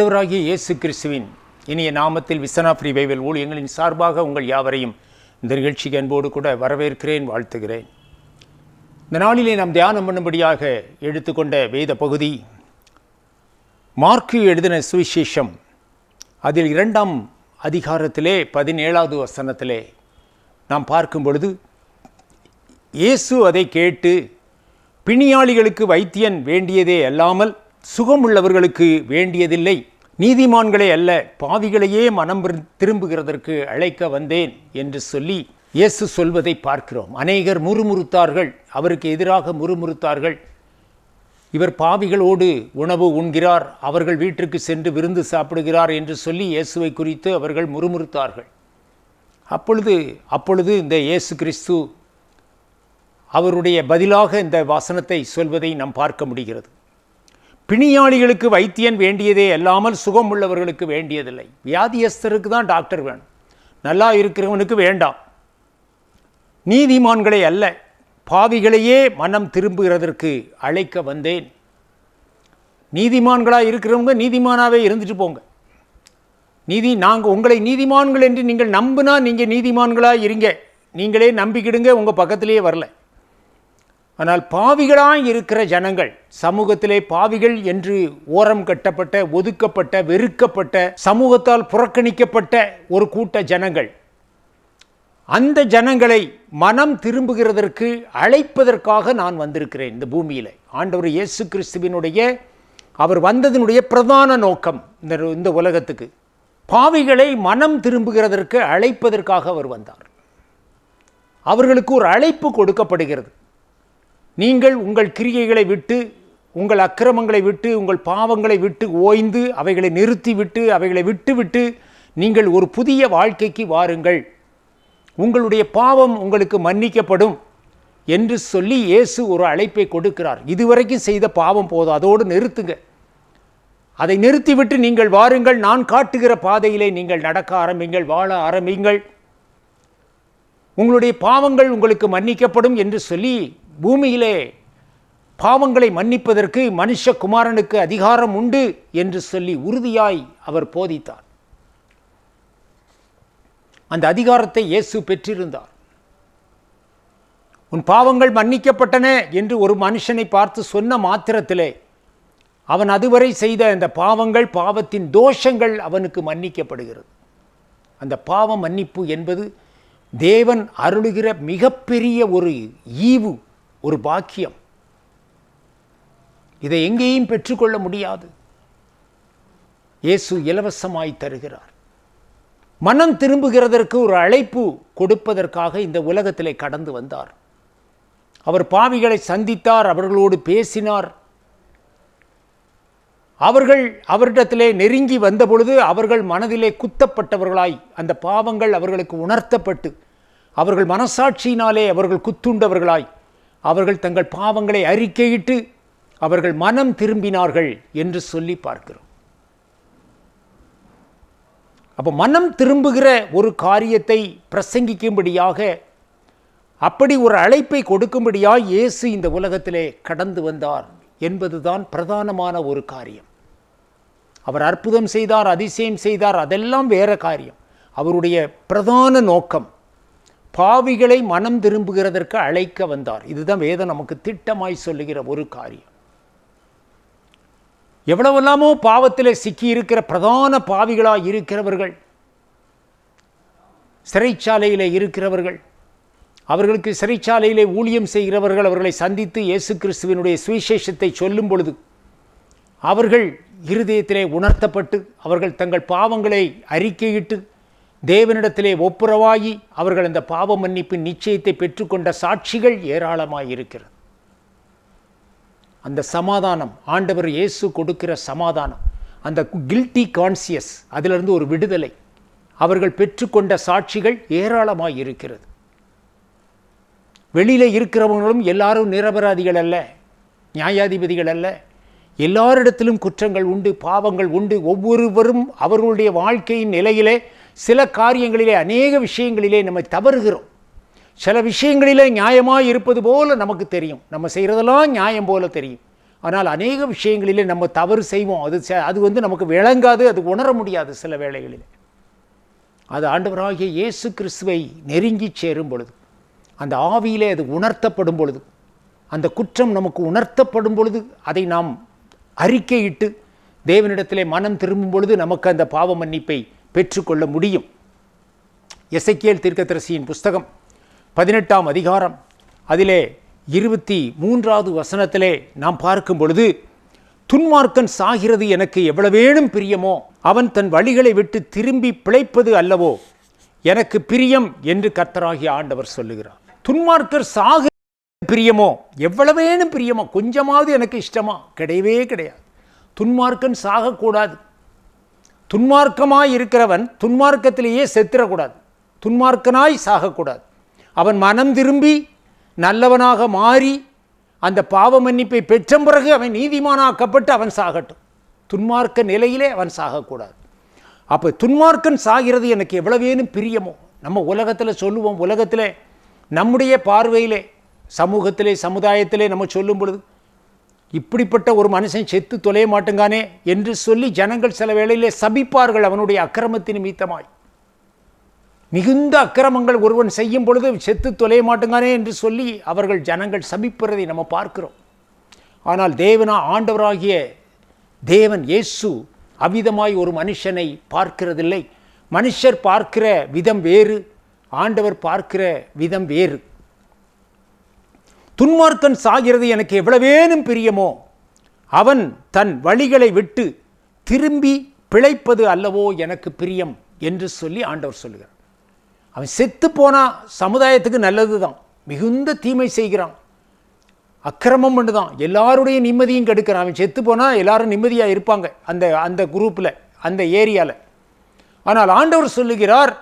ஆண்டவராகிய இயேசு கிறிஸ்துவின் இனிய நாமத்தில் விசனா ஃப்ரீ பைபிள் ஊழியங்களின் சார்பாக உங்கள் யாவரையும் இந்த நிகழ்ச்சிக்கு அன்போடு கூட வரவேற்கிறேன் வாழ்த்துகிறேன். இந்த நாளிலே நாம் தியானம் பண்ணும்படியாக எடுத்துக்கொண்ட வேத பகுதி மார்க்கு எழுதின சுவிசேஷம் அதில் இரண்டாம் அதிகாரத்திலே பதினேழாவது வசனத்திலே நாம் பார்க்கும் பொழுது இயேசு அதை கேட்டு பிணியாளிகளுக்கு வைத்தியன் வேண்டியதே அல்லாமல் சுகமுள்ளவர்களுக்கு வேண்டியதில்லை. நீதிமான்களே அல்ல பாவிகளையே மனம் திரும்புகிறதற்கு அழைக்க வந்தேன் என்று சொல்லி இயேசு சொல்வதை பார்க்கிறோம். அநேகர் முறுமுறுத்தார்கள் அவருக்கு எதிராக முறுமுறுத்தார்கள். இவர் பாவிகளோடு உணவு உண்கிறார் அவர்கள் வீட்டிற்கு சென்று விருந்து சாப்பிடுகிறார் என்று சொல்லி இயேசுவை குறித்து அவர்கள் முறுமுறுத்தார்கள். அப்பொழுது அப்பொழுது இந்த இயேசு கிறிஸ்து அவருடைய பதிலாக இந்த வசனத்தை சொல்வதை நாம் பார்க்க முடிகிறது. பிணியாளிகளுக்கு வைத்தியன் வேண்டியதே அல்லாமல் சுகம் உள்ளவர்களுக்கு வேண்டியதில்லை. வியாதியஸ்தருக்கு தான் டாக்டர் வேணும். நல்லா இருக்கிறவனுக்கு வேண்டாம். நீதிமான்களை அல்ல பாவிகளையே மனம் திரும்புகிறதற்கு அழைக்க வந்தேன். நீதிமான்களாக இருக்கிறவங்க நீதிமானாகவே இருந்துட்டு போங்க. நீதி நாங்கள் உங்களை நீதிமான்கள் என்று நீங்கள் நம்பினா நீங்கள் நீதிமான்களாக இருங்க. நீங்களே நம்பிக்கிடுங்க உங்கள் பக்கத்திலேயே வரல. ஆனால் பாவிகளாய் இருக்கிற ஜனங்கள் சமூகத்திலே பாவிகள் என்று ஓரம் கட்டப்பட்ட ஒதுக்கப்பட்ட வெறுக்கப்பட்ட சமூகத்தால் புறக்கணிக்கப்பட்ட ஒரு கூட்ட ஜனங்கள். அந்த ஜனங்களை மனம் திரும்புகிறதற்கு அழைப்பதற்காக நான் வந்திருக்கிறேன் இந்த பூமியில். ஆண்டவர் இயேசு கிறிஸ்துவினுடைய அவர் வந்ததினுடைய பிரதான நோக்கம் இந்த இந்த உலகத்துக்கு. பாவிகளை மனம் திரும்புகிறதற்கு அழைப்பதற்காக அவர் வந்தார். அவர்களுக்கு ஒரு அழைப்பு கொடுக்கப்படுகிறது. நீங்கள் உங்கள் கிரியைகளை விட்டு உங்கள் அக்கிரமங்களை விட்டு உங்கள் பாவங்களை விட்டு ஓய்ந்து அவைகளை நிறுத்திவிட்டு அவைகளை விட்டுவிட்டு நீங்கள் ஒரு புதிய வாழ்க்கைக்கு வாருங்கள். உங்களுடைய பாவம் உங்களுக்கு மன்னிக்கப்படும் என்று சொல்லி இயேசு ஒரு அழைப்பை கொடுக்கிறார். இதுவரைக்கும் செய்த பாவம் போதும். அதோடு நிறுத்துங்க. அதை நிறுத்திவிட்டு நீங்கள் வாருங்கள். நான் காட்டுகிற பாதையிலே நீங்கள் நடக்க ஆரம்பிங்கள் வாழ ஆரம்பிங்கள். உங்களுடைய பாவங்கள் உங்களுக்கு மன்னிக்கப்படும் என்று சொல்லி பூமியிலே பாவங்களை மன்னிப்பதற்கு மனுஷகுமாரனுக்கு அதிகாரம் உண்டு என்று சொல்லி உறுதியாய் அவர் போதித்தார். அந்த அதிகாரத்தை இயேசு பெற்றிருந்தார். உன் பாவங்கள் மன்னிக்கப்பட்டன என்று ஒரு மனுஷனை பார்த்து சொன்ன மாத்திரத்திலே அவன் அதுவரை செய்த அந்த பாவங்கள் பாவத்தின் தோஷங்கள் அவனுக்கு மன்னிக்கப்படுகிறது. அந்த பாவ மன்னிப்பு என்பது தேவன் அருளுகிற மிகப்பெரிய ஒரு ஈவு. ஒரு பாக்கியம். இதை எங்கேயும் பெற்றுக்கொள்ள முடியாது. இயேசு இலவசமாய் தருகிறார். மனம் திரும்புகிறதற்கு ஒரு அழைப்பு கொடுப்பதற்காக இந்த உலகத்திலே கடந்து வந்தார். அவர் பாவிகளை சந்தித்தார் அவர்களோடு பேசினார். அவர்கள் அவரிடத்திலே நெருங்கி வந்தபொழுது அவர்கள் மனதிலே குத்தப்பட்டவர்களாய் அந்த பாவங்கள் அவர்களுக்கு உணர்த்தப்பட்டு அவர்கள் மனசாட்சியினாலே அவர்கள் குத்துண்டவர்களாய் அவர்கள் தங்கள் பாவங்களை அறிக்கையிட்டு அவர்கள் மனம் திரும்பினார்கள் என்று சொல்லி பார்க்கிறோம். அப்போ மனம் திரும்புகிற ஒரு காரியத்தை பிரசங்கிக்கும்படியாக அப்படி ஒரு அழைப்பை கொடுக்கும்படியாக இயேசு இந்த உலகத்திலே கடந்து வந்தார் என்பதுதான் பிரதானமான ஒரு காரியம். அவர் அற்புதம் செய்தார் அதிசயம் செய்தார் அதெல்லாம் வேற காரியம். அவருடைய பிரதான நோக்கம் பாவிகளை மனம் திரும்புகிறதற்கு அழைக்க வந்தார். இதுதான் வேதம் நமக்கு திட்டமாய் சொல்லுகிற ஒரு காரியம். எவ்வளவெல்லாமோ பாவத்தில் சிக்கி இருக்கிற பிரதான பாவிகளாக இருக்கிறவர்கள் சிறைச்சாலையில் இருக்கிறவர்கள் அவர்களுக்கு சிறைச்சாலையிலே ஊழியம் செய்கிறவர்கள் அவர்களை சந்தித்து இயேசு கிறிஸ்துவினுடைய சுவிசேஷத்தை சொல்லும் பொழுது அவர்கள் இருதயத்திலே உணர்த்தப்பட்டு அவர்கள் தங்கள் பாவங்களை அறிக்கையிட்டு தேவனிடத்திலே ஒப்புரவாகி அவர்கள் அந்த பாவ மன்னிப்பின் நிச்சயத்தை பெற்றுக்கொண்ட சாட்சிகள் ஏராளமாயிருக்கிறது. அந்த சமாதானம் ஆண்டவர் இயேசு கொடுக்கிற சமாதானம் அந்த கில்ட்டி கான்சியஸ் அதிலிருந்து ஒரு விடுதலை அவர்கள் பெற்றுக்கொண்ட சாட்சிகள் ஏராளமாய் இருக்கிறது வெளியில இருக்கிறவங்களும் எல்லாரும் நிரபராதிகள் அல்ல நியாயாதிபதிகள் அல்ல. எல்லாரிடத்திலும் குற்றங்கள் உண்டு பாவங்கள் உண்டு. ஒவ்வொருவரும் அவர்களுடைய வாழ்க்கையின் நிலையிலே சில காரியங்களிலே அநேக விஷயங்களிலே நம்ம தவறுகிறோம். சில விஷயங்களிலே நியாயமாக இருப்பது போல நமக்கு தெரியும். நம்ம செய்கிறதெல்லாம் நியாயம் போல தெரியும். ஆனால் அநேக விஷயங்களிலே நம்ம தவறு செய்வோம். அது அது வந்து நமக்கு விளங்காது அது உணர முடியாது சில வேளைகளில். அது ஆண்டவராகிய இயேசு கிறிஸ்துவை நெருங்கி சேரும் பொழுது அந்த ஆவியிலே அது உணர்த்தப்படும் பொழுது அந்த குற்றம் நமக்கு உணர்த்தப்படும் பொழுது அதை நாம் அறிக்கையிட்டு தேவனிடத்திலே மனம் திரும்பும் பொழுது நமக்கு அந்த பாவ மன்னிப்பை பெற்றுக்கொள்ள முடியும். எசைக்கியல் தீர்க்கதரிசியின் புஸ்தகம் பதினெட்டாம் அதிகாரம். அதிலே இருபத்தி மூன்றாவது வசனத்திலே நாம் பார்க்கும் பொழுது துன்மார்க்கன் சாகிறது எனக்கு எவ்வளவேனும் பிரியமோ அவன் தன் வழிகளை விட்டு திரும்பி பிழைப்பது அல்லவோ எனக்கு பிரியம் என்று கர்த்தராகிய ஆண்டவர் சொல்லுகிறார். துன்மார்க்கர் சாக பிரியமோ எவ்வளவேனும் பிரியமோ கொஞ்சமாவது எனக்கு இஷ்டமா? கிடையவே கிடையாது. துன்மார்க்கன் சாகக்கூடாது. துன்மார்க்கமாய் இருக்கிறவன் துன்மார்க்கத்திலேயே செத்துறக்கூடாது. துன்மார்க்கனாய் சாகக்கூடாது. அவன் மனம் திரும்பி நல்லவனாக மாறி அந்த பாவ மன்னிப்பை பெற்ற பிறகு அவன் நீதிமானாக்கப்பட்டு அவன் சாகட்டும். துன்மார்க்க நிலையிலே அவன் சாகக்கூடாது. அப்போ துன்மார்க்கன் சாகிறது எனக்கு எவ்வளவேனும் பிரியமோ? நம்ம உலகத்தில் சொல்லுவோம் உலகத்தில் நம்முடைய பார்வையிலே சமூகத்திலே சமுதாயத்திலே நம்ம சொல்லும் பொழுது இப்படிப்பட்ட ஒரு மனுஷன் செத்து தொலைய மாட்டேங்கானே என்று சொல்லி ஜனங்கள் சில வேளையிலே சபிப்பார்கள் அவனுடைய அக்கிரமத்தின் நிமித்தமாய் மிகுந்த அக்கிரமங்கள் ஒருவன் செய்யும் பொழுது செத்து தொலைய மாட்டேங்கானே என்று சொல்லி அவர்கள் ஜனங்கள் சபிப்பதை நம்ம பார்க்கிறோம். ஆனால் தேவனா ஆண்டவராகிய தேவன் இயேசு அவ்விதமாய் ஒரு மனுஷனை பார்க்கிறதில்லை. மனுஷர் பார்க்கிற விதம் வேறு ஆண்டவர் பார்க்கிற விதம் வேறு. துன்மார்க்கன் சாகிறது எனக்கு எவ்வளவேனும் பிரியமோ அவன் தன் வழிகளை விட்டு திரும்பி பிழைப்பது அல்லவோ எனக்கு பிரியம் என்று சொல்லி ஆண்டவர் சொல்லுகிறார். அவன் செத்து போனா சமுதாயத்துக்கு நல்லது தான் மிகுந்த தீமை செய்கிறான். அக்கிரமம் தான் எல்லாருடைய நிம்மதியும் கெடுக்கிறான். அவன் செத்து போனால் எல்லாரும் நிம்மதியாக இருப்பாங்க அந்த அந்த குரூப்பில் அந்த ஏரியாவில் ஆனால் ஆண்டவர் சொல்லுகிறார்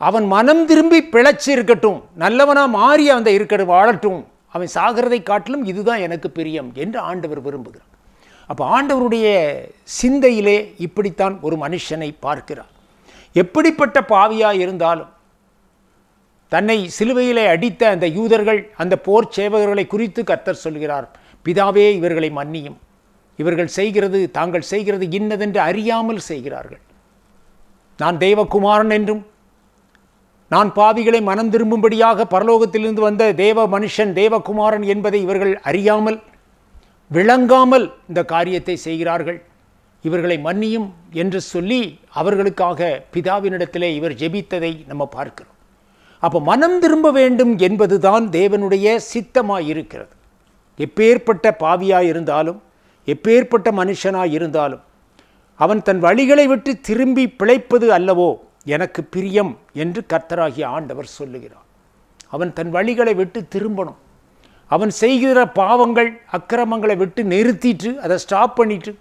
அவன் மனம் திரும்பி பிழைச்சி இருக்கட்டும் நல்லவனாக மாறி அந்த இருக்கட்டும் வாழட்டும். அவன் சாகிறதை காட்டிலும் இதுதான் எனக்கு பிரியம் என்று ஆண்டவர் விரும்புகிறார். அப்போ ஆண்டவருடைய சிந்தையிலே இப்படித்தான் ஒரு மனுஷனை பார்க்கிறார். எப்படிப்பட்ட பாவியாக இருந்தாலும் தன்னை சிலுவையிலே அடித்த அந்த யூதர்கள் அந்த போர் சேவகர்களை குறித்து கர்த்தர் சொல்கிறார் பிதாவே இவர்களை மன்னியும். இவர்கள் செய்கிறது தாங்கள் செய்கிறது இன்னதென்று அறியாமல் செய்கிறார்கள். நான் தெய்வகுமாரன் என்றும் நான் பாவிகளை மனம் திரும்பும்படியாக பரலோகத்திலிருந்து வந்த தேவ மனுஷன் தேவகுமாரன் என்பதை இவர்கள் அறியாமல் விளங்காமல் இந்த காரியத்தை செய்கிறார்கள். இவர்களை மன்னியும் என்று சொல்லி அவர்களுக்காக பிதாவினிடத்திலே இவர் ஜெபித்ததை நம்ம பார்க்கிறோம். அப்போ மனம் திரும்ப வேண்டும் என்பதுதான் தேவனுடைய சித்தமாக இருக்கிறது எப்பேற்பட்ட பாவியாய் இருந்தாலும் எப்பேற்பட்ட மனுஷனாக இருந்தாலும் அவன் தன் வழிகளை விட்டு திரும்பி பிழைப்பது அல்லவோ எனக்கு பிரியம் என்று கர்த்தராகிய ஆண்டவர் சொல்லுகிறார். அவன் தன் வழிகளை விட்டு திரும்பணும். அவன் செய்கிற பாவங்கள் அக்கிரமங்களை விட்டு நிறுத்திட்டு அதை ஸ்டாப் பண்ணிட்டு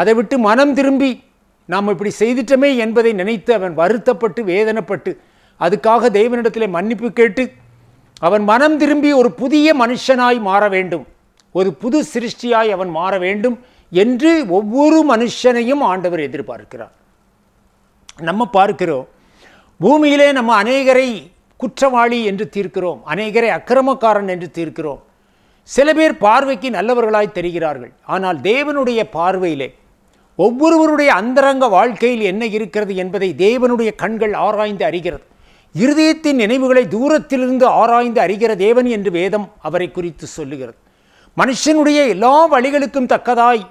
அதை விட்டு மனம் திரும்பி நாம் இப்படி செய்துட்டோமே என்பதை நினைத்து அவன் வருத்தப்பட்டு வேதனைப்பட்டு அதுக்காக தெய்வனிடத்தில் மன்னிப்பு கேட்டு அவன் மனம் திரும்பி ஒரு புதிய மனுஷனாய் மாற வேண்டும். ஒரு புது சிருஷ்டியாய் அவன் மாற வேண்டும் என்று ஒவ்வொரு மனுஷனையும் ஆண்டவர் எதிர்பார்க்கிறார். நம்ம பார்க்கிறோம் பூமியிலே நம்ம அநேகரை குற்றவாளி என்று தீர்க்கிறோம் அநேகரை அக்கிரமக்காரன் என்று தீர்க்கிறோம். சில பேர் பார்வைக்கு நல்லவர்களாய் தெரிகிறார்கள். ஆனால் தேவனுடைய பார்வையிலே ஒவ்வொருவருடைய அந்தரங்க வாழ்க்கையில் என்ன இருக்கிறது என்பதை தேவனுடைய கண்கள் ஆராய்ந்து அறிகிறது. இருதயத்தின் நினைவுகளை தூரத்திலிருந்து ஆராய்ந்து அறிகிற தேவன் என்று வேதம் அவரை குறித்து சொல்லுகிறது. மனுஷனுடைய எல்லா வழிகளுக்கும் தக்கதாய்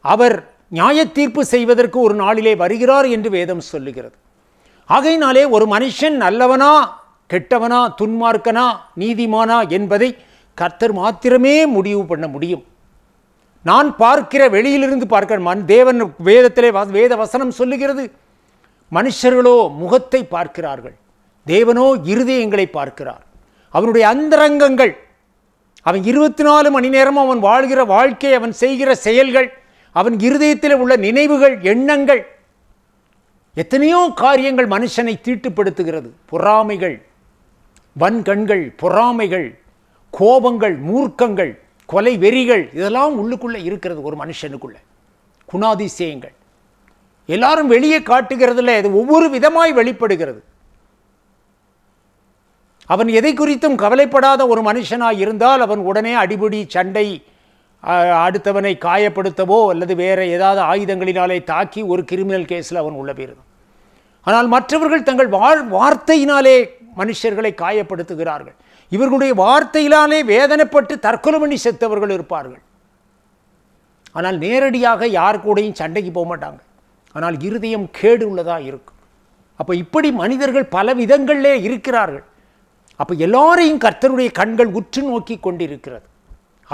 அவர் நியாய தீர்ப்பு செய்வதற்கு ஒரு நாளிலே வருகிறார் என்று வேதம் சொல்லுகிறது. ஆகையினாலே ஒரு மனுஷன் நல்லவனா கெட்டவனா துன்மார்க்கனா நீதிமானா என்பதை கர்த்தர் மாத்திரமே முடிவு பண்ண முடியும். நான் பார்க்கிற வெளியிலிருந்து பார்க்க தேவன் வேதத்திலே வேத வசனம் சொல்லுகிறது மனுஷர்களோ முகத்தை பார்க்கிறார்கள் தேவனோ இருதயங்களை பார்க்கிறார். அவனுடைய அந்தரங்கங்கள் அவன் இருபத்தி நாலு மணி நேரமும் அவன் வாழ்கிற வாழ்க்கை அவன் செய்கிற செயல்கள் அவன் இருதயத்தில் உள்ள நினைவுகள் எண்ணங்கள் எத்தனையோ காரியங்கள் மனுஷனை தீட்டுப்படுத்துகிறது. பொறாமைகள் வன்கண்கள் பொறாமைகள் கோபங்கள் மூர்க்கங்கள் கொலை வெறிகள் இதெல்லாம் உள்ளுக்குள்ளே இருக்கிறது ஒரு மனுஷனுக்குள்ள. குணாதிசயங்கள். எல்லாரும் வெளியே காட்டுகிறதுல இது ஒவ்வொரு விதமாய் வெளிப்படுகிறது. அவன் எதை குறித்தும் கவலைப்படாத ஒரு மனுஷனாக இருந்தால் அவன் உடனே அடிபடி சண்டை அடுத்தவனை காயப்படுத்தவோ அல்லது வேறு ஏதாவது ஆயுதங்களினாலே தாக்கி ஒரு கிரிமினல் கேஸில் அவன் உள்ள போயிருந்தான். ஆனால் மற்றவர்கள் தங்கள் வாழ் வார்த்தையினாலே மனுஷர்களை காயப்படுத்துகிறார்கள். இவர்களுடைய வார்த்தையினாலே வேதனைப்பட்டு தற்கொலை பண்ணி செத்தவர்கள் இருப்பார்கள். ஆனால் நேரடியாக யார் கூடயும் சண்டைக்கு போக மாட்டாங்க. ஆனால் இருதயம் கேடு உள்ளதாக இருக்கும். அப்போ இப்படி மனிதர்கள் பல விதங்களிலே இருக்கிறார்கள். அப்போ எல்லாரையும் கர்த்தருடைய கண்கள் உற்று நோக்கி கொண்டிருக்கிறது.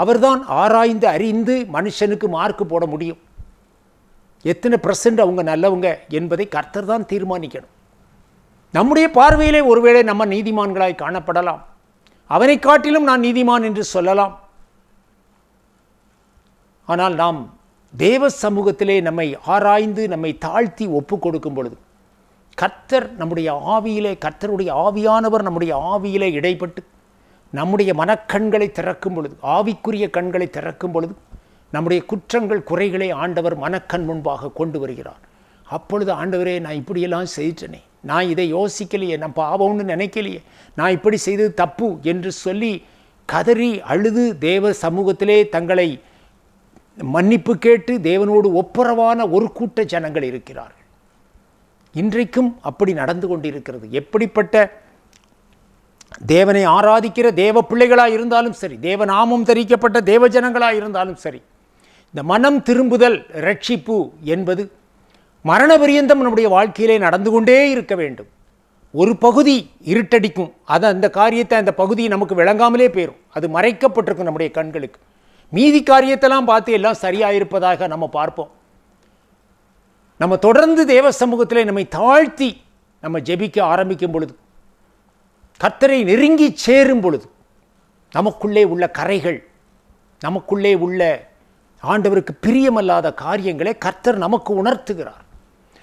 அவர்தான் ஆராய்ந்து அறிந்து மனுஷனுக்கு மார்க் போட முடியும். எத்தனை பர்சன்ட் அவங்க நல்லவங்க என்பதை கர்த்தர் தான் தீர்மானிக்கணும். நம்முடைய பார்வையிலே ஒருவேளை நம்ம நீதிமான்களாய் காணப்படலாம். அவனை காட்டிலும் நான் நீதிமான் என்று சொல்லலாம். ஆனால் நாம் தேவ சமூகத்திலே நம்மை ஆராய்ந்து நம்மை தாழ்த்தி ஒப்பு கொடுக்கும் பொழுது கர்த்தர் நம்முடைய ஆவியிலே கர்த்தருடைய ஆவியானவர் நம்முடைய ஆவியிலே இடைப்பட்டு நம்முடைய மனக்கண்களை திறக்கும் பொழுது ஆவிக்குரிய கண்களை திறக்கும் பொழுது நம்முடைய குற்றங்கள் குறைகளை ஆண்டவர் மனக்கண் முன்பாக கொண்டு வருகிறார். அப்பொழுது ஆண்டவரே நான் இப்படியெல்லாம் செய்துட்டேனே நான் இதை யோசிக்கலையே நான் பாவம்னு நினைக்கலையே. நான் இப்படி செய்தது தப்பு என்று சொல்லி கதறி அழுது தேவ சமூகத்திலே தங்களை மன்னிப்பு கேட்டு தேவனோடு ஒப்புரவான ஒரு கூட்ட ஜனங்கள் இருக்கிறார்கள். இன்றைக்கும் அப்படி நடந்து கொண்டிருக்கிறது. எப்படிப்பட்ட தேவனை ஆராதிக்கிற தேவ பிள்ளைகளாக இருந்தாலும் சரி தேவ நாமம் தெரிவிக்கப்பட்ட தேவ ஜனங்களாக இருந்தாலும் சரி இந்த மனம் திரும்புதல் ரட்சிப்பு என்பது மரண பரியந்தம் நம்முடைய வாழ்க்கையிலே நடந்து கொண்டே இருக்க வேண்டும். ஒரு பகுதி இருட்டடிக்கும். அது அந்த காரியத்தை அந்த பகுதி நமக்கு விளங்காமலே போயிடும் அது மறைக்கப்பட்டிருக்கும் நம்முடைய கண்களுக்கு. மீதி காரியத்தெல்லாம் பார்த்து எல்லாம் சரியாக இருப்பதாக நம்ம பார்ப்போம். நம்ம தொடர்ந்து தேவ சமூகத்தில் நம்மை தாழ்த்தி நம்ம ஜெபிக்க ஆரம்பிக்கும் பொழுது கர்த்தரை நெருங்கி சேரும் பொழுது நமக்குள்ளே உள்ள கரைகள் நமக்குள்ளே உள்ள ஆண்டவருக்கு பிரியமல்லாத காரியங்களை கர்த்தர் நமக்கு உணர்த்துகிறார்.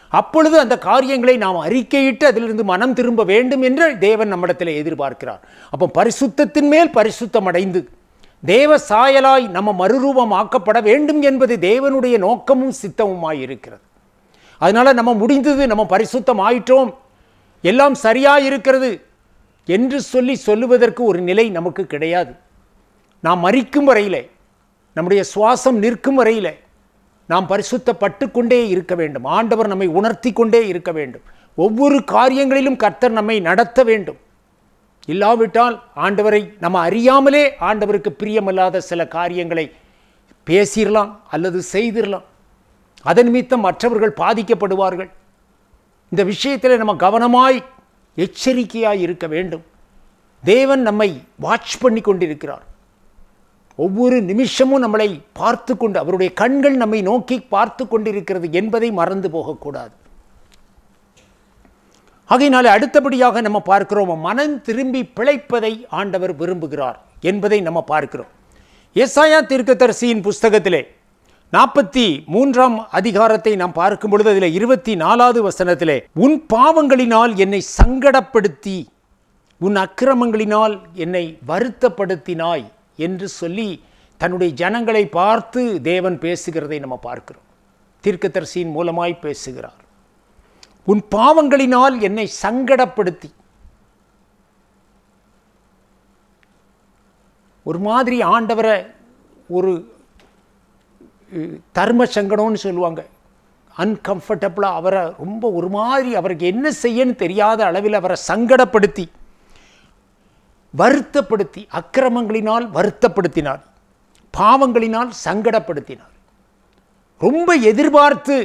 அப்பொழுது அந்த காரியங்களை நாம் அறிக்கையிட்டு அதிலிருந்து மனம் திரும்ப வேண்டும் என்று தேவன் நம்மிடத்தில் எதிர்பார்க்கிறார். அப்போ பரிசுத்தத்தின் மேல் பரிசுத்தம் அடைந்து தேவ சாயலாய் நம்ம மறுரூபமாக்கப்பட வேண்டும் என்பது தேவனுடைய நோக்கமும் சித்தமுமாய் இருக்கிறது. அதனால் நம்ம முடிந்தது நம்ம பரிசுத்தம் ஆயிட்டோம். எல்லாம் சரியாக இருக்கிறது என்று சொல்லி சொல்லுவதற்கு ஒரு நிலை நமக்கு கிடையாது. நாம் மறிக்கும் வரையிலே நம்முடைய சுவாசம் நிற்கும் வரையிலே நாம் பரிசுத்தப்பட்டு கொண்டே இருக்க வேண்டும். ஆண்டவர் நம்மை உணர்த்தி கொண்டே இருக்க வேண்டும். ஒவ்வொரு காரியங்களிலும் கர்த்தர் நம்மை நடத்த வேண்டும். இல்லாவிட்டால் ஆண்டவரை நம்ம அறியாமலே ஆண்டவருக்கு பிரியமில்லாத சில காரியங்களை பேசிடலாம் அல்லது செய்திடலாம் அதன் நிமித்தம் மற்றவர்கள் பாதிக்கப்படுவார்கள். இந்த விஷயத்தில் நம்ம கவனமாய் எச்சரிக்கையாக இருக்க வேண்டும். தேவன் நம்மை வாட்ச் பண்ணி கொண்டிருக்கிறார். ஒவ்வொரு நிமிஷமும் நம்மளை பார்த்து கொண்டு அவருடைய கண்கள் நம்மை நோக்கி பார்த்து கொண்டிருக்கிறது என்பதை மறந்து போகக்கூடாது. ஆகையினால் அடுத்தபடியாக நம்ம பார்க்கிறோம் மனம் திரும்பி பிழைப்பதை ஆண்டவர் விரும்புகிறார் என்பதை நம்ம பார்க்கிறோம். எஸ்ஆயா தீர்க்கதரிசியின் புஸ்தகத்திலே நாற்பத்தி மூன்றாம் அதிகாரத்தை நாம் பார்க்கும் பொழுது அதில் இருபத்தி நாலாவது வசனத்திலே உன் பாவங்களினால் என்னை சங்கடப்படுத்தி உன் அக்கிரமங்களினால் என்னை வருத்தப்படுத்தினாய் என்று சொல்லி தன்னுடைய ஜனங்களை பார்த்து தேவன் பேசுகிறதை நம்ம பார்க்கிறோம். தீர்க்கதரிசியின் மூலமாய் பேசுகிறார். உன் பாவங்களினால் என்னை சங்கடப்படுத்தி. ஒரு மாதிரி ஆண்டவரை ஒரு தர்ம சங்கடம்னு சொல்லுவாங்க. அன்கம்ஃபர்டபுளாக அவரை ரொம்ப ஒரு மாதிரி அவருக்கு என்ன செய்யன்னு தெரியாத அளவில் அவரை சங்கடப்படுத்தி வருத்தப்படுத்தி அக்கிரமங்களினால் வருத்தப்படுத்தினார். பாவங்களினால் சங்கடப்படுத்தினார். ரொம்ப எதிர்பார்த்து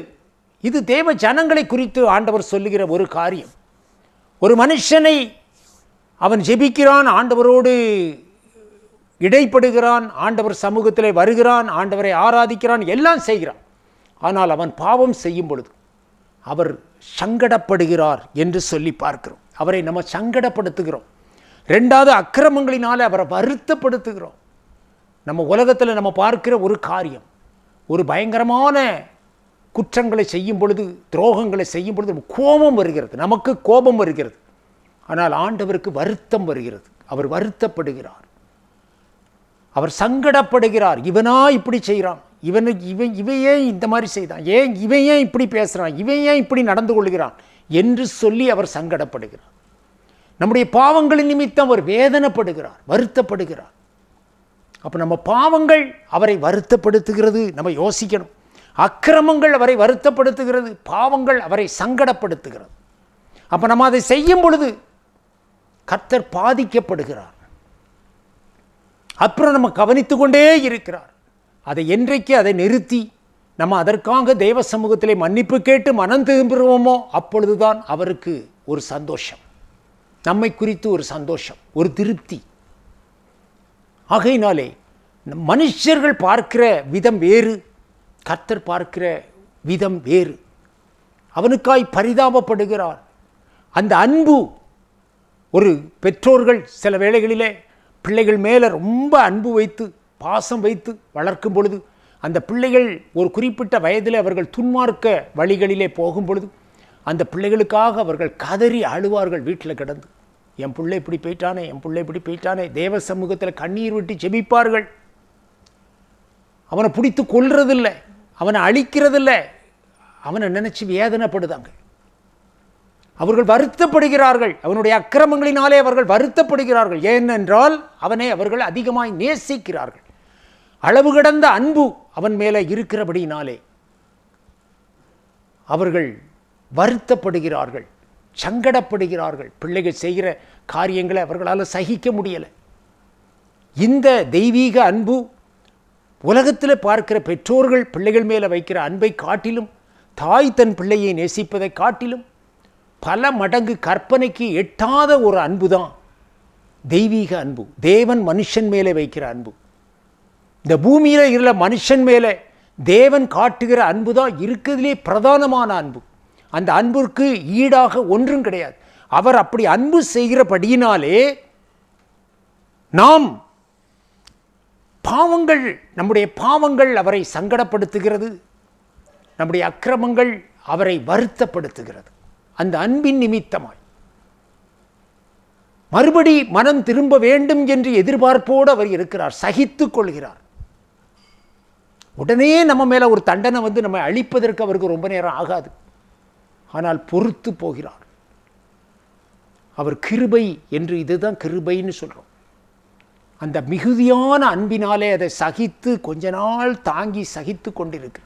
இது தேவ ஜனங்களை குறித்து ஆண்டவர் சொல்லுகிற ஒரு காரியம். ஒரு மனுஷனை அவன் ஜெபிக்கிறான் ஆண்டவரோடு இடைப்படுகிறான் ஆண்டவர் சமூகத்திலே வருகிறான் ஆண்டவரை ஆராதிக்கிறான் எல்லாம் செய்கிறான். ஆனால் அவன் பாவம் செய்யும் பொழுது அவர் சங்கடப்படுகிறார் என்று சொல்லி பார்க்கிறோம். அவரை நம்ம சங்கடப்படுத்துகிறோம். ரெண்டாவது அக்கிரமங்களினாலே அவரை வருத்தப்படுத்துகிறோம். நம்ம உலகத்தில் நம்ம பார்க்கிற ஒரு காரியம் ஒரு பயங்கரமான குற்றங்களை செய்யும் பொழுது துரோகங்களை செய்யும் பொழுது கோபம் வருகிறது. நமக்கு கோபம் வருகிறது. ஆனால் ஆண்டவருக்கு வருத்தம் வருகிறது. அவர் வருத்தப்படுகிறார். அவர் சங்கடப்படுகிறார். இவனா இப்படி செய்கிறான் இவனுக்கு இவன் இவன் ஏன் இந்த மாதிரி செய்தான். ஏன் இவன் ஏன் இப்படி பேசுகிறான் இவன் ஏன் இப்படி நடந்து கொள்கிறான்? என்று சொல்லி அவர் சங்கடப்படுகிறார். நம்முடைய பாவங்களின் நிமித்தம் அவர் வேதனைப்படுகிறார் வருத்தப்படுகிறார். அப்போ நம்ம பாவங்கள் அவரை வருத்தப்படுத்துகிறது நம்ம யோசிக்கணும். அக்கிரமங்கள் அவரை வருத்தப்படுத்துகிறது பாவங்கள் அவரை சங்கடப்படுத்துகிறது. அப்போ நம்ம அதை செய்யும் பொழுது கர்த்தர் பாதிக்கப்படுகிறார். அப்புறம் நம்ம கவனித்து கொண்டே இருக்கிறார். அதை என்றைக்கு அதை நிறுத்தி நம்ம அதற்காக தெய்வ சமூகத்திலே மன்னிப்பு கேட்டு மனம் திரும்புகிறோமோ அப்பொழுதுதான் அவருக்கு ஒரு சந்தோஷம். நம்மை குறித்து ஒரு சந்தோஷம் ஒரு திருப்தி. ஆகையினாலே மனுஷர்கள் பார்க்கிற விதம் வேறு கர்த்தர் பார்க்கிற விதம் வேறு. அவனுக்காய் பரிதாபப்படுகிறார். அந்த அன்பு ஒரு பெற்றோர்கள் சில வேளைகளிலே பிள்ளைகள் மேலே ரொம்ப அன்பு வைத்து பாசம் வைத்து வளர்க்கும் பொழுது அந்த பிள்ளைகள் ஒரு குறிப்பிட்ட வயதில் அவர்கள் துன்மார்க்க வழிகளிலே போகும் பொழுது அந்த பிள்ளைகளுக்காக அவர்கள் கதறி அழுவார்கள் வீட்டில் கிடந்து. என் பிள்ளை இப்படி போயிட்டானே என் பிள்ளை இப்படி போயிட்டானே தேவ சமூகத்தில் கண்ணீர் விட்டு ஜெபிப்பார்கள். அவனை பிடித்து கொள்றதில்லை அவனை அழிக்கிறதில்லை அவனை நினச்சி வேதனைப்படுதாங்க. அவர்கள் வருத்தப்படுகிறார்கள். அவனுடைய அக்கிரமங்களினாலே அவர்கள் வருத்தப்படுகிறார்கள். ஏனென்றால் அவனை அவர்கள் அதிகமாய் நேசிக்கிறார்கள். அளவு கடந்த அன்பு அவன் மேலே இருக்கிறபடினாலே அவர்கள் வருத்தப்படுகிறார்கள் சங்கடப்படுகிறார்கள். பிள்ளைகள் செய்கிற காரியங்களை அவர்களால் சகிக்க முடியலை. இந்த தெய்வீக அன்பு உலகத்தில் பார்க்கிற பெற்றோர்கள் பிள்ளைகள் மேலே வைக்கிற அன்பை காட்டிலும் தாய் தன் பிள்ளையை நேசிப்பதை காட்டிலும் பல மடங்கு கற்பனைக்கு எட்டாத ஒரு அன்பு தான் தெய்வீக அன்பு. தேவன் மனுஷன் மேலே வைக்கிற அன்பு. இந்த பூமியில் இருக்கிற மனுஷன் மேலே தேவன் காட்டுகிற அன்பு தான் இருக்கிறதுலே பிரதானமான அன்பு. அந்த அன்பிற்கு ஈடாக ஒன்றும் கிடையாது. அவர் அப்படி அன்பு செய்கிறபடியினாலே நாம் பாவங்கள் நம்முடைய பாவங்கள் அவரை சங்கடப்படுத்துகிறது. நம்முடைய அக்கிரமங்கள் அவரை வருத்தப்படுத்துகிறது. அந்த அன்பின் நிமித்தமாய். மறுபடி மனம் திரும்ப வேண்டும் என்று எதிர்பார்ப்போடு அவர் இருக்கிறார் சகித்து கொள்கிறார். உடனே நம்ம மேலே ஒரு தண்டனை வந்து நம்ம அழிப்பதற்கு அவருக்கு ரொம்ப நேரம் ஆகாது. ஆனால் பொறுத்து போகிறார். அவர் கிருபை என்று இதுதான் கிருபைன்னு சொல்கிறோம் அந்த மிகுதியான அன்பினாலே அதை சகித்து கொஞ்ச நாள் தாங்கி சகித்து கொண்டிருக்கு.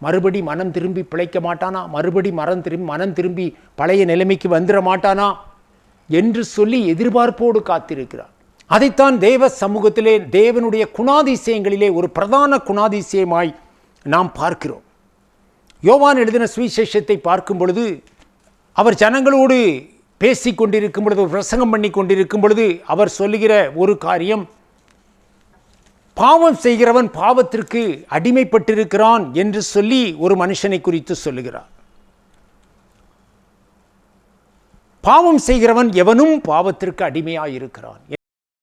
மறுபடி மனம் திரும்பி பிழைக்க மாட்டானா? மறுபடி மரம் திரும்பி மனம் திரும்பி பழைய நிலைமைக்கு வந்துட மாட்டானா? என்று சொல்லி எதிர்பார்ப்போடு காத்திருக்கிறார். அதைத்தான் தேவ சமூகத்திலே தேவனுடைய குணாதிசயங்களிலே ஒரு பிரதான குணாதிசயமாய் நாம் பார்க்கிறோம். யோவான் எழுதின சுவிசேஷத்தை பார்க்கும் பொழுது அவர் ஜனங்களோடு பேசி கொண்டிருக்கும் பொழுது பிரசங்கம் பண்ணி கொண்டிருக்கும் பொழுது அவர் சொல்லுகிற ஒரு காரியம் பாவம் செய்கிறவன் பாவத்திற்கு அடிமைப்பட்டிருக்கிறான் என்று சொல்லி ஒரு மனுஷனை குறித்து சொல்லுகிறார். பாவம் செய்கிறவன் எவனும் பாவத்திற்கு அடிமையாயிருக்கிறான்.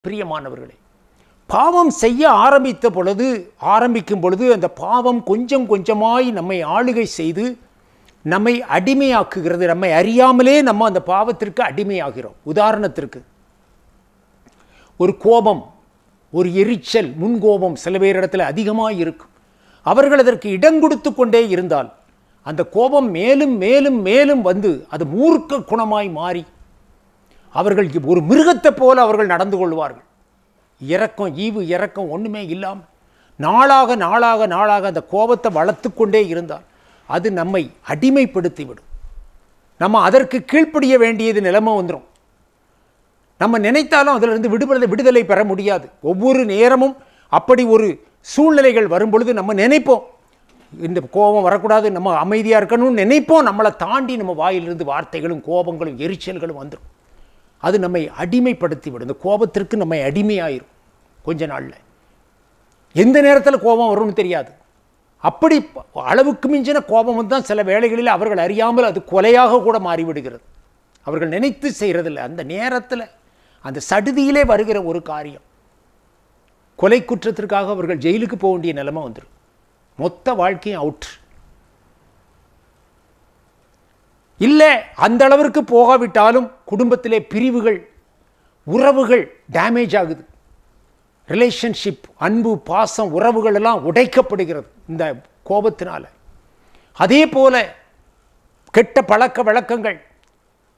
பிரியமானவர்களே பாவம் செய்ய ஆரம்பித்த பொழுது ஆரம்பிக்கும் பொழுது அந்த பாவம் கொஞ்சம் கொஞ்சமாய் நம்மை ஆளுகை செய்து நம்மை அடிமையாக்குகிறது நம்மை அறியாமலே நம்ம அந்த பாவத்திற்கு அடிமையாகிறோம். உதாரணத்திற்கு ஒரு கோபம் ஒரு எரிச்சல் முன்கோபம் சில பேரிடத்தில் அதிகமாக இருக்கும். அவர்கள் அதற்கு இடம் கொடுத்து கொண்டே இருந்தால் அந்த கோபம் மேலும் மேலும் மேலும் வந்து அது மூர்க்க குணமாய் மாறி அவர்கள் ஒரு மிருகத்தை போல அவர்கள் நடந்து கொள்வார்கள். இறக்கம் ஈவு இறக்கம் ஒன்றுமே இல்லாமல் நாளாக நாளாக நாளாக அந்த கோபத்தை வளர்த்து கொண்டே இருந்தால் அது நம்மை அடிமைப்படுத்திவிடும். நம்ம அதற்கு கீழ்ப்படிய வேண்டியது நிலைமை வந்துடும் நம்ம நினைத்தாலும் அதிலிருந்து விடுதலை விடுதலை பெற முடியாது. ஒவ்வொரு நேரமும் அப்படி ஒரு சூழ்நிலைகள் வரும்பொழுது நம்ம நினைப்போம். இந்த கோபம் வரக்கூடாது நம்ம அமைதியாக இருக்கணும்னு நினைப்போம். நம்மளை தாண்டி நம்ம வாயிலிருந்து வார்த்தைகளும் கோபங்களும் எரிச்சல்களும் வந்துடும் அது நம்மை அடிமைப்படுத்தி விடும் இந்த கோபத்திற்கு நம்மை அடிமையாயிரும் கொஞ்ச நாளில். எந்த நேரத்தில் கோபம் வரும்னு தெரியாது. அப்படி அளவுக்கு மிஞ்சின கோபம் வந்து தான் சில வேளைகளில் அவர்கள் அறியாமல் அது கொலையாக கூட மாறிவிடுகிறது. அவர்கள் நினைத்து செய்கிறதில்ல. அந்த நேரத்தில் அந்த சடுதியிலே வருகிற ஒரு காரியம். கொலை குற்றத்திற்காக அவர்கள் ஜெயிலுக்கு போக வேண்டிய நிலைமை வந்துடும் மொத்த வாழ்க்கையும் அவுட் இல்லை அந்த அளவிற்கு போகாவிட்டாலும் குடும்பத்திலே பிரிவுகள் உறவுகள் டேமேஜ் ஆகுது. ரிலேஷன்ஷிப் அன்பு பாசம் உறவுகள் எல்லாம் உடைக்கப்படுகிறது இந்த கோபத்தினால. அதே போல கெட்ட பழக்க வழக்கங்கள்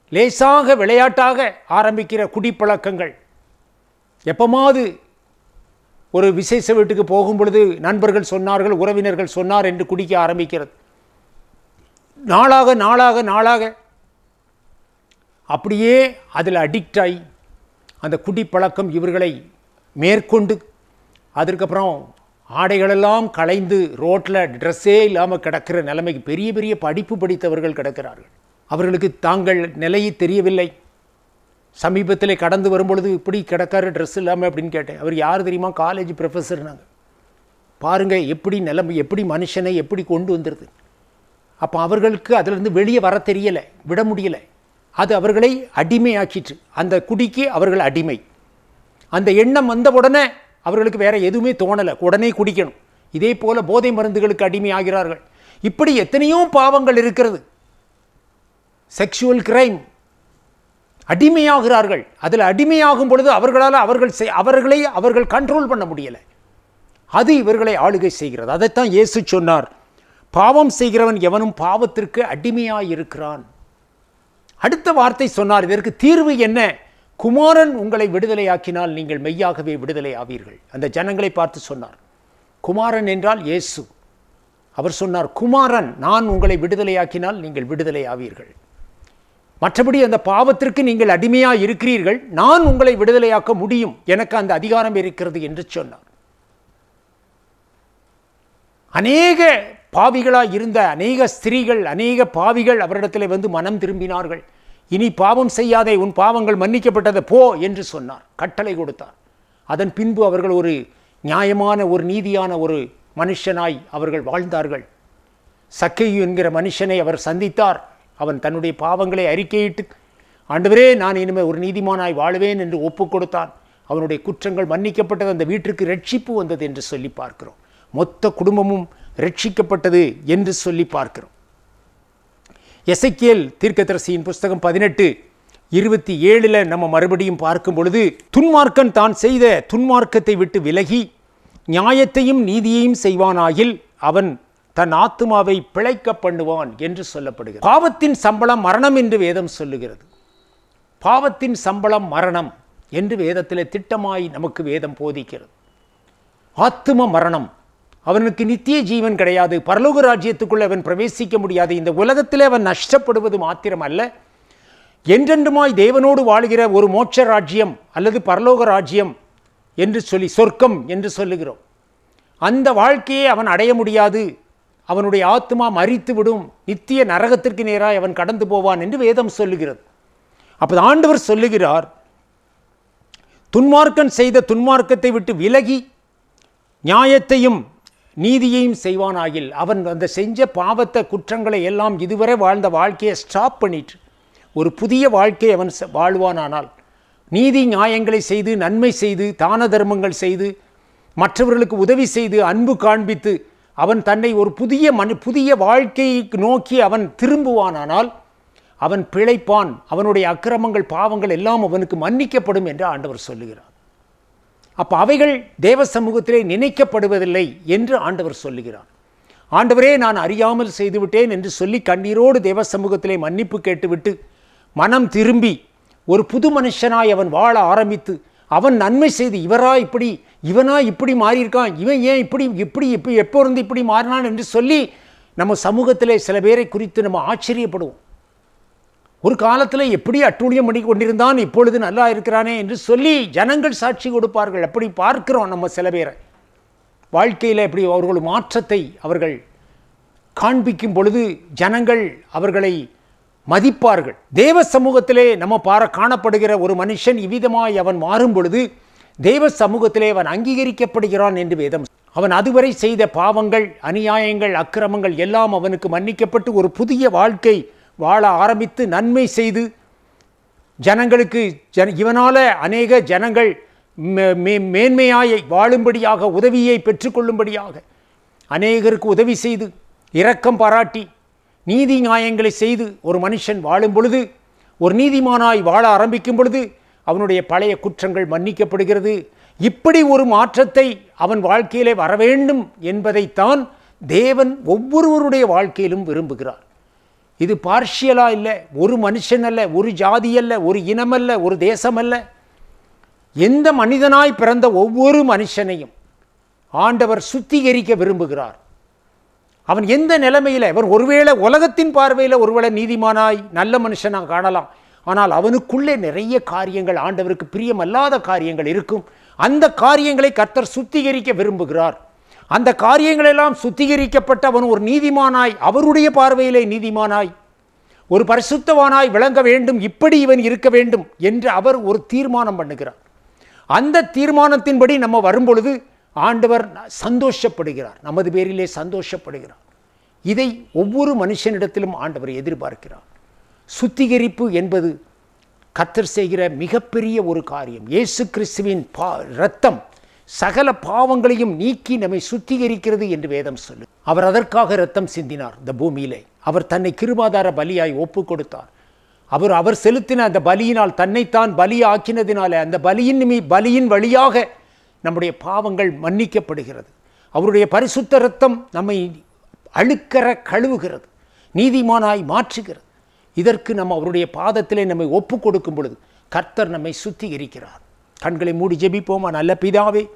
லேசாக விளையாட்டாக ஆரம்பிக்கிற குடிப்பழக்கங்கள். எப்பமாவது ஒரு விசேஷ வீட்டுக்கு போகும் பொழுது நண்பர்கள் சொன்னார்கள் உறவினர்கள் சொன்னார் என்று குடிக்க ஆரம்பிக்கிறது. நாளாக நாளாக நாளாக அப்படியே அதில் அடிக்ட் ஆகி அந்த குடிப்பழக்கம் இவர்களை மேற்கொண்டு அதற்கப்புறம் ஆடைகளெல்லாம் களைந்து ரோட்டில் ட்ரெஸ்ஸே இல்லாமல் கிடக்கிற நிலைமைக்கு பெரிய பெரிய படிப்பு படித்தவர்கள் கிடக்கிறார்கள். அவர்களுக்கு தாங்கள் நிலையை தெரியவில்லை. சமீபத்தில் கடந்து வரும்பொழுது இப்படி கிடக்காரு ட்ரெஸ் இல்லாமல் அப்படின்னு கேட்டேன். அவர் யார் தெரியுமா? காலேஜ் ப்ரொஃபஸர் நாங்கள் பாருங்கள் எப்படி நிலைமை எப்படி மனுஷனை எப்படி கொண்டு வந்துடுது அப்போ அவர்களுக்கு அதிலிருந்து வெளியே வர தெரியலை விட முடியலை. அது அவர்களை அடிமையாக்கிற்று. அந்த குடிக்கு அவர்கள் அடிமை. அந்த எண்ணம் வந்த உடனே அவர்களுக்கு வேறு எதுவுமே தோணலை. உடனே குடிக்கணும். இதே போல் போதை மருந்துகளுக்கு அடிமை ஆகிறார்கள் இப்படி எத்தனையோ பாவங்கள் இருக்கிறது. செக்ஷுவல் கிரைம் அடிமையாகிறார்கள். அதில் அடிமையாகும் பொழுது அவர்களால் அவர்கள் செய்- அவர்களை அவர்கள் கண்ட்ரோல் பண்ண முடியலை. அது இவர்களை ஆளுகை செய்கிறது. அதைத்தான் இயேசு சொன்னார். பாவம் செய்கிறவன் எவனும் பாவத்திற்கு அடிமையாய் இருக்கிறான் அடுத்த வார்த்தை சொன்னார். இதற்கு தீர்வு என்ன? குமாரன் உங்களை விடுதலையாக்கினால் நீங்கள் மெய்யாகவே விடுதலை ஆவீர்கள். அந்த ஜனங்களை பார்த்து சொன்னார். குமாரன் என்றால் இயேசு. அவர் சொன்னார் குமாரன் நான் உங்களை விடுதலையாக்கினால் நீங்கள் விடுதலை ஆவீர்கள். மற்றபடி அந்த பாவத்திற்கு நீங்கள் அடிமையாக இருக்கிறீர்கள். நான் உங்களை விடுதலையாக்க முடியும். எனக்கு அந்த அதிகாரம் இருக்கிறது என்று சொன்னார். அநேக பாவிகளாக இருந்த அநேக ஸ்திரீகள் அநேக பாவிகள் அவரிடத்தில் வந்து மனம் திரும்பினார்கள். இனி பாவம் செய்யாதே உன் பாவங்கள் மன்னிக்கப்பட்டது போ என்று சொன்னார். கட்டளை கொடுத்தார். அதன் பின்பு அவர்கள் ஒரு நியாயமான ஒரு நீதியான ஒரு மனுஷனாய் அவர்கள் வாழ்ந்தார்கள். சக்கையு என்கிற மனுஷனை அவர் சந்தித்தார். அவன் தன்னுடைய பாவங்களை அறிக்கையிட்டு ஆண்டவரே நான் இனிமேல் ஒரு நீதிமானாய் வாழுவேன் என்று ஒப்புக் கொடுத்தான். அவனுடைய குற்றங்கள் மன்னிக்கப்பட்டது. அந்த வீட்டிற்கு ரட்சிப்பு வந்தது என்று சொல்லி பார்க்கிறோம். மொத்த குடும்பமும் ரட்சிக்கப்பட்டது என்று சொல்லி பார்க்கிறோம். எசைக்கியல் தீர்க்கதரசியின் புஸ்தகம் பதினெட்டு இருபத்தி ஏழில் நம்ம மறுபடியும் பார்க்கும் பொழுது துன்மார்க்கன் தான் செய்த துன்மார்க்கத்தை விட்டு விலகி நியாயத்தையும் நீதியையும் செய்வானாயில் அவன் தன் ஆத்துமாவை பிழைக்க பண்ணுவான் என்று சொல்லப்படுகிறது. பாவத்தின் சம்பளம் மரணம் என்று வேதம் சொல்லுகிறது. பாவத்தின் சம்பளம் மரணம் என்று வேதத்தில் திட்டமாய் நமக்கு வேதம் போதிக்கிறது. ஆத்தும மரணம். அவனுக்கு நித்திய ஜீவன் கிடையாது. பரலோக ராஜ்யத்துக்குள் அவன் பிரவேசிக்க முடியாது. இந்த உலகத்தில் அவன் நஷ்டப்படுவது மாத்திரம் அல்ல என்றென்றுமாய் தேவனோடு வாழ்கிற ஒரு மோட்ச ராஜ்யம் அல்லது பரலோக ராஜ்யம் என்று சொல்லி சொர்க்கம் என்று சொல்லுகிறோம். அந்த வாழ்க்கையை அவன் அடைய முடியாது. அவனுடைய ஆத்மா மறித்து விடும் நித்திய நரகத்திற்கு நேராக அவன் கடந்து போவான் என்று வேதம் சொல்லுகிறது. அப்போது ஆண்டவர் சொல்லுகிறார் துன்மார்க்கன் செய்த துன்மார்க்கத்தை விட்டு விலகி நியாயத்தையும் நீதியையும் செய்வானாகில் அவன் அந்த செஞ்ச பாவத்தை குற்றங்களை எல்லாம் இதுவரை வாழ்ந்த வாழ்க்கையை ஸ்டாப் பண்ணிட்டு ஒரு புதிய வாழ்க்கையை அவன் ச- வாழ்வானானால் நீதி நியாயங்களை செய்து நன்மை செய்து தான தர்மங்கள் செய்து மற்றவர்களுக்கு உதவி செய்து அன்பு காண்பித்து அவன் தன்னை ஒரு புதிய மனு புதிய வாழ்க்கையை நோக்கி அவன் திரும்புவானானால் அவன் பிழைப்பான் அவனுடைய அக்கிரமங்கள் பாவங்கள் எல்லாம் அவனுக்கு மன்னிக்கப்படும் என்று ஆண்டவர் சொல்லுகிறார். அப்போ அவைகள் தேவ சமூகத்திலே நினைக்கப்படுவதில்லை என்று ஆண்டவர் சொல்லுகிறார். ஆண்டவரே நான் அறியாமல் செய்துவிட்டேன் என்று சொல்லி கண்ணீரோடு தேவ சமூகத்திலே மன்னிப்பு கேட்டுவிட்டு மனம் திரும்பி ஒரு புது மனுஷனாய் அவன் வாழ ஆரம்பித்து அவன் நன்மை செய்து இவரா இப்படி இவனா இப்படி மாறியிருக்கான் இவன் ஏன் இப்படி இப்படி இப்போ எப்போ இருந்து இப்படி மாறினான் என்று சொல்லி நம்ம சமூகத்தில் சில பேரை குறித்து நம்ம ஆச்சரியப்படுவோம். ஒரு காலத்தில் எப்படி அட்டூழியம் பண்ணி கொண்டிருந்தான் இப்பொழுது நல்லா இருக்கிறானே என்று சொல்லி ஜனங்கள் சாட்சி கொடுப்பார்கள். அப்படி பார்க்கிறோம் நம்ம சில பேரை. வாழ்க்கையில் எப்படி அவர்கள் மாற்றத்தை அவர்கள் காண்பிக்கும் பொழுது ஜனங்கள் அவர்களை மதிப்பார்கள். தேவ சமூகத்திலே நம்ம பார காணப்படுகிற ஒரு மனுஷன் இவ்விதமாய் அவன் மாறும் பொழுது தேவ சமூகத்திலே அவன் அங்கீகரிக்கப்படுகிறான் என்று வேதம் அவன் அதுவரை செய்த பாவங்கள் அநியாயங்கள் அக்கிரமங்கள் எல்லாம் அவனுக்கு மன்னிக்கப்பட்டு ஒரு புதிய வாழ்க்கை வாழ ஆரம்பித்து நன்மை செய்து ஜனங்களுக்கு ஜன இவனால அநேக ஜனங்கள் மே- மே- மேன்மையாய் வாழும்படியாக உதவியை பெற்றுக்கொள்ளும்படியாக அநேகருக்கு உதவி செய்து இரக்கம் பாராட்டி நீதி நியாயங்களை செய்து ஒரு மனுஷன் வாழும் பொழுது ஒரு நீதிமானாய் வாழ ஆரம்பிக்கும் பொழுது அவனுடைய பழைய குற்றங்கள் மன்னிக்கப்படுகிறது. இப்படி ஒரு மாற்றத்தை அவன் வாழ்க்கையிலே வர வேண்டும் என்பதைத்தான் தேவன் ஒவ்வொருவருடைய வாழ்க்கையிலும் விரும்புகிறார். இது பார்ஷியலாக இல்லை ஒரு மனுஷன் அல்ல ஒரு ஜாதி அல்ல ஒரு இனம் அல்ல ஒரு தேசம் அல்ல. எந்த மனிதனாய் பிறந்த ஒவ்வொரு மனுஷனையும் ஆண்டவர் சுத்திகரிக்க விரும்புகிறார். அவன் எந்த நிலைமையில் அவன் ஒருவேளை உலகத்தின் பார்வையில் ஒருவேளை நீதிமானாய் நல்ல மனுஷனாக காணலாம். ஆனால் அவனுக்குள்ளே நிறைய காரியங்கள் ஆண்டவருக்கு பிரியமல்லாத காரியங்கள் இருக்கும். அந்த காரியங்களை கர்த்தர் சுத்திகரிக்க விரும்புகிறார். அந்த காரியங்களெல்லாம் சுத்திகரிக்கப்பட்ட அவன் ஒரு நீதிமானாய் அவருடைய பார்வையிலே நீதிமானாய் ஒரு பரிசுத்தவானாய் விளங்க வேண்டும் இப்படி இவன் இருக்க வேண்டும் என்று அவர் ஒரு தீர்மானம் பண்ணுகிறார். அந்த தீர்மானத்தின்படி நம்ம வரும்பொழுது ஆண்டவர் சந்தோஷப்படுகிறார். நமது பேரிலே சந்தோஷப்படுகிறார். இதை ஒவ்வொரு மனுஷனிடத்திலும் ஆண்டவர் எதிர்பார்க்கிறார். சுத்திகரிப்பு என்பது கத்தர் செய்கிற மிகப்பெரிய ஒரு காரியம். இயேசு கிறிஸ்துவின் பா இரத்தம் சகல பாவங்களையும் நீக்கி நம்மை சுத்திகரிக்கிறது என்று வேதம் சொல்லு. அவர் அதற்காக இரத்தம் சிந்தினார் இந்த பூமியிலே. அவர் தன்னை கிருபாதார பலியாய் ஒப்பு கொடுத்தார். அவர் அவர் செலுத்தின அந்த பலியினால் தன்னைத்தான் பலியாக்கினதினாலே அந்த பலியின் நிமி பலியின் வழியாக நம்முடைய பாவங்கள் மன்னிக்கப்படுகிறது. அவருடைய பரிசுத்த ரத்தம் நம்மை அழுக்கற கழுவுகிறது. நீதிமானாய் மாற்றுகிறது. இதற்கு நம்ம அவருடைய பாதத்திலே நம்மை ஒப்பு கொடுக்கும் பொழுது கர்த்தர் நம்மை சுத்திகரிக்கிறார். கண்களை மூடி ஜெபிப்போமா? நல்ல பிதாவே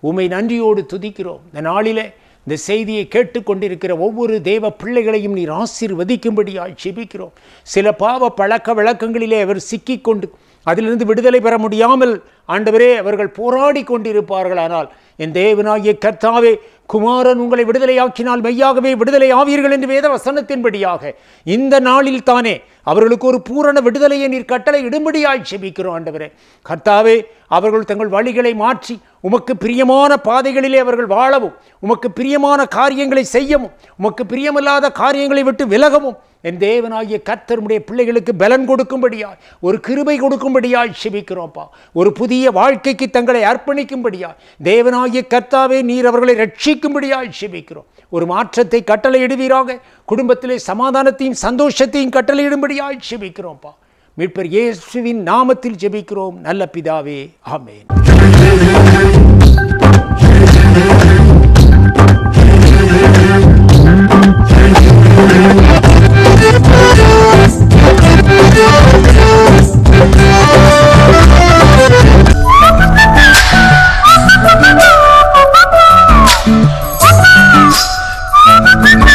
உமை நன்றியோடு துதிக்கிறோம். இந்த நாளிலே இந்த செய்தியை கேட்டுக்கொண்டிருக்கிற ஒவ்வொரு தேவ பிள்ளைகளையும் நீர் ஆசீர்வதிக்கும்படியாய் ஜெபிக்கிறோம். சில பாவ பழக்க வழக்கங்களிலே அவர் சிக்கிக்கொண்டு அதிலிருந்து விடுதலை பெற முடியாமல் ஆண்டவரே அவர்கள் போராடி கொண்டிருப்பார்கள் ஆனால் என் தேவனாகிய கர்த்தாவே குமாரன் உங்களை விடுதலையாக்கினால் மெய்யாகவே விடுதலை ஆவீர்கள் என்று வேத வசனத்தின்படியாக இந்த நாளில் தானே அவர்களுக்கு ஒரு பூரண விடுதலையை நீர் கட்டளை இடும்படியாய் செபிக்கிறோம் ஆண்டவரே. கர்த்தாவே அவர்கள் தங்கள் வழிகளை மாற்றி உமக்கு பிரியமான பாதைகளிலே அவர்கள் வாழவும் உமக்கு பிரியமான காரியங்களை செய்யவும் உமக்கு பிரியமில்லாத காரியங்களை விட்டு விலகவும் என் தேவனாகிய கர்த்தருடைய பிள்ளைகளுக்கு பலன் கொடுக்கும்படியாய் ஒரு கிருபை கொடுக்கும்படியாய் செபிக்கிறோம்ப்பா ஒரு புதிய வாழ்க்கைக்கு தங்களை அர்ப்பணிக்கும்படியாய் தேவனாகிய கர்த்தாவே நீர் அவர்களை ரட்சிக்கும்படியாய் செபிக்கிறோம் ஒரு மாற்றத்தை கட்டளையிடுவீராக. குடும்பத்திலே சமாதானத்தையும் சந்தோஷத்தையும் கட்டளையிடும்படியாய் செபிக்கிறோம்ப்பா மீட்பர் இயேசுவின் நாமத்தில் ஜெபிக்கிறோம். நல்ல பிதாவே ஆமேன்.